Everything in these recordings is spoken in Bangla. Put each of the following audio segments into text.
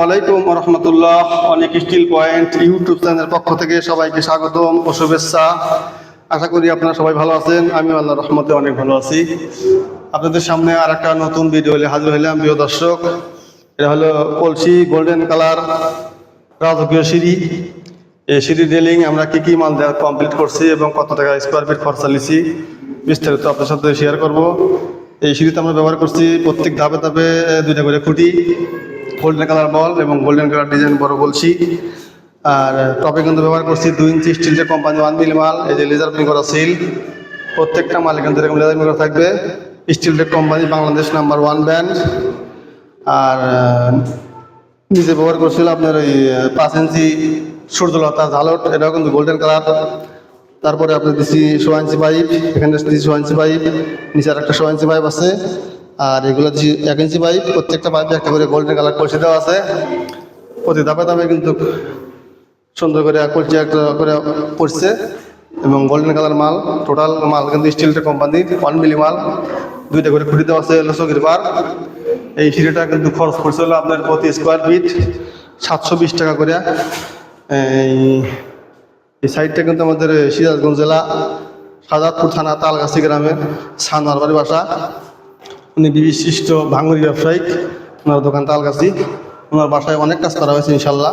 ওয়ালাইকুম রহমতুল্লাহ অনেক স্টিল পয়েন্ট ইউটিউব চ্যানেলের পক্ষ থেকে সবাইকে স্বাগতম ও শুভেচ্ছা। আশা করি আপনারা সবাই ভালো আছেন আমি আল্লাহ রহমতে অনেক ভালো আছি। আপনাদের সামনে আর একটা নতুন ভিডিও হলে হাজির হইলাম, প্রিয় দর্শক। এটা হলো কলসি গোল্ডেন কালার রাজকীয় সিঁড়ি। এই সিঁড়ি রেলিং আমরা কি কি মাল কমপ্লিট করছি এবং কত টাকা স্কোয়ার ফিট খরচা নিছি, বিস্তারিত আপনার সাথে শেয়ার করব। এই সিঁড়িতে আমরা ব্যবহার করছি প্রত্যেক ধাপে ধাপে দুইটা করে খুঁটি। গোল্ডেন কালার বল এবং গোল্ডেন কালার ডিজাইন বড় বলছি। আর টপে কিন্তু ব্যবহার করছি দুই ইঞ্চি স্টিলের কোম্পানি ওয়ান মিল মাল, এই যে লেজার প্রিন্ট করা সিল প্রত্যেকটা মালে কিন্তু এরকম লেজার প্রিন্ট করা থাকবে। Steel tech company Bangladesh number one brand আর নিজে ব্যবহার করছিল আপনার ওই পাঁচ ইঞ্চি সূর্যলতা ঝালট, এটাও কিন্তু গোল্ডেন কালার তারপরে আপনার দিচ্ছি সোয়া ইঞ্চি পাইপ এখানে দিচ্ছি সোয়া ইঞ্চি পাইপ নিচে আর একটা সোয়া ইঞ্চি পাইপ আছে। আর এগুলো এক ইঞ্চি পাইপ প্রত্যেকটা পাইপে একটা করে গোল্ডেন কালার কলসি দেওয়া আছে। প্রতি দাপে ধাপে কিন্তু সুন্দর করে কলসি একটা করে পড়ছে। এবং গোল্ডেন কালার মাল টোটাল মাল কিন্তু স্টিলটা কোম্পানির ওয়ান মিলি মাল। দুইটা করে খুঁটি দেওয়া আছে হলো চকির পার এই সিঁড়িটা কিন্তু খরচ পড়ছে হলো আপনার প্রতি স্কোয়ার ফিট সাতশো বিশ টাকা করে। এই সাইডটা কিন্তু আমাদের সিরাজগঞ্জ জেলা সাজাদপুর থানা, তালগাছি গ্রামের সানোয়ার বাড়ি বাসা। উনি বিশিষ্ট ভাঙুরি ব্যবসায়িক ওনার দোকান তালগাছি। ওনার বাসায় অনেক কাজ করা হয়েছে, ইনশাল্লাহ।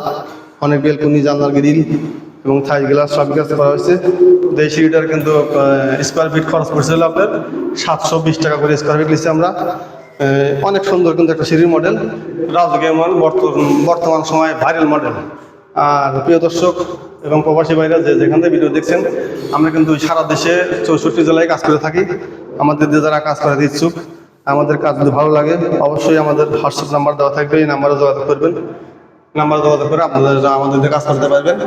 অনেক বেলকুনি, জানলার গ্রিল এবং থাই গ্লাস সব কাজ করা হয়েছে। তো এই সিঁড়িটার কিন্তু স্কোয়ার ফিট খরচ পড়ছিল আপনার সাতশো বিশ টাকা করে স্কোয়ার ফিট নিচ্ছে আমরা। অনেক সুন্দর কিন্তু একটা সিঁড়ির মডেল রাজকীয় মডেল বর্তমান সময়ে ভাইরাল মডেল আর প্রিয় দর্শক এবং প্রবাসী ভাইরা যে যেখান থেকে ভিডিও দেখছেন, আমরা কিন্তু সারা দেশে চৌষট্টি জেলায় কাজ করে থাকি। আমাদের যে যারা কাজ করাতে ইচ্ছুক। আমাদের কাজ যদি ভালো লাগে, অবশ্যই আমাদের হোয়াটসঅ্যাপ নাম্বার দেওয়া থাকবে, এই নাম্বারে যোগাযোগ করবেন। নাম্বার যোগাযোগ করে আপনারা আমাদের কাজ করতে পারবেন।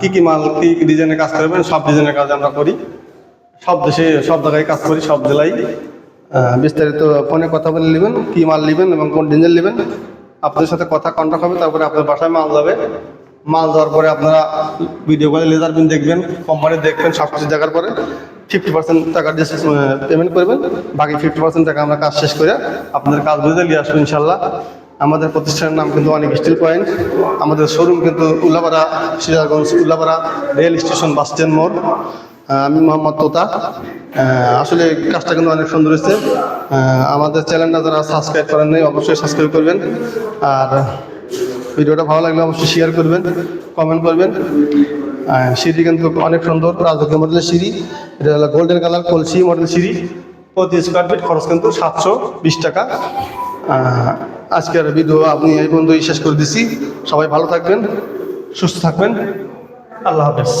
কি কি মাল, কি কি ডিজাইনের কাজ করবেন, সব ডিজাইনের কাজ আমরা করি। সব দেশে, সব জায়গায় কাজ করি, সব জেলায়। বিস্তারিত ফোনে কথা বলে নেবেন, কি মাল নেবেন এবং কোন ডিজাইন নেবেন। আপনাদের সাথে কথা কন্ট্যাক্ট হবে, তারপরে আপনার বাসায় মাল যাবে। মাল দেওয়ার পরে আপনারা ভিডিও করে লেজার বিন দেখবেন কোম্পানি দেখবেন সব কিছু দেখার পরে। ফিফটি পার্সেন্ট টাকা পেমেন্ট করবেন। বাকি ফিফটি পার্সেন্ট টাকা আমরা কাজ শেষ করে আপনাদের কাজ বুঝে নিয়ে আসব ইনশাল্লাহ। আমাদের প্রতিষ্ঠানের নাম কিন্তু অনেক স্টিল পয়েন্ট আমাদের শোরুম কিন্তু Ullapara, Sirajganj, Ullapara rail station bus stand মোড়। আমি মোহাম্মদ তোতা। আসলে কাজটা কিন্তু অনেক সুন্দর হয়েছে। আমাদের চ্যানেলটা যারা সাবস্ক্রাইব করেন নাই, অবশ্যই সাবস্ক্রাইব করবেন। আর ভিডিওটা ভালো লাগলে অবশ্যই শেয়ার করবেন কমেন্ট করবেন। সিঁড়ি কিন্তু অনেক সুন্দর রাজকীয় মডেলের সিঁড়ি। এটা হলো গোল্ডেন কালার কলসি মডেল সিঁড়ি। প্রতি স্কোয়ার ফিট খরচ কিন্তু সাতশো বিশ টাকা। আজকের ভিডিও আপনি এই পর্যন্তই শেষ করে দিছি। সবাই ভালো থাকবেন, সুস্থ থাকবেন। আল্লাহ হাফেজ।